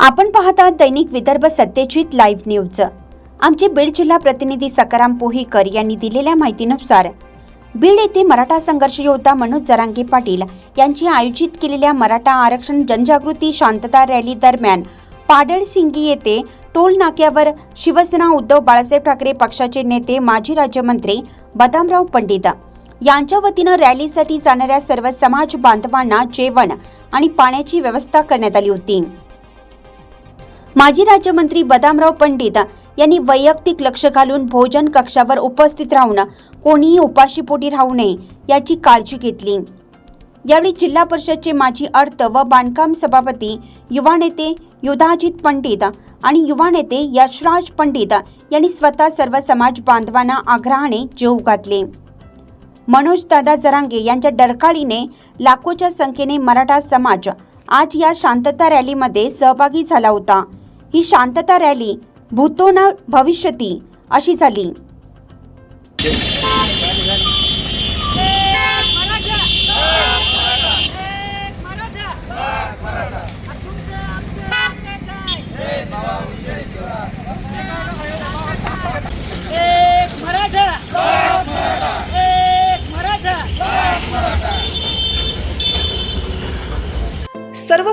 आपण पाहता दैनिक Vidarbha Satyajit live news. आमचे बीड जिल्हा प्रतिनिधी सकाराम पोहीकर यांनी दिलेल्या माहितीनुसार बीड येथे मराठा संघर्ष योद्धा मनोज जरांगे पाटील यांची आयोजित केलेल्या मराठा आरक्षण जनजागृती शांतता रॅली दरम्यान पाडळसिंगी येथे टोल नाक्यावर शिवसेना उद्धव बाळासाहेब ठाकरे पक्षाचे नेते माजी राज्यमंत्री बदामराव पंडित यांच्या वतीनं रॅलीसाठी जाणाऱ्या सर्व समाज बांधवांना जेवण आणि पाण्याची व्यवस्था करण्यात आली होती. माजी राज्यमंत्री बदामराव पंडित यांनी वैयक्तिक लक्ष घालून भोजन कक्षावर उपस्थित राहून कोणीही उपाशीपोटी राहू नये याची काळजी घेतली. यावेळी जिल्हा परिषदचे माजी अर्थ व बांधकाम सभापती युवा नेते युधाजित पंडित आणि युवा नेते यशराज पंडित यांनी स्वतः सर्व समाज बांधवांना आग्रहाने जेव घातले. मनोज दादा जरांगे यांच्या डरकाळीने लाखोच्या संख्येने मराठा समाज आज या शांतता रॅलीमध्ये सहभागी झाला होता. ही शांतता रॅली भूतो ना भविष्यती अशी झाली एक मराठा एक मराठा सर्व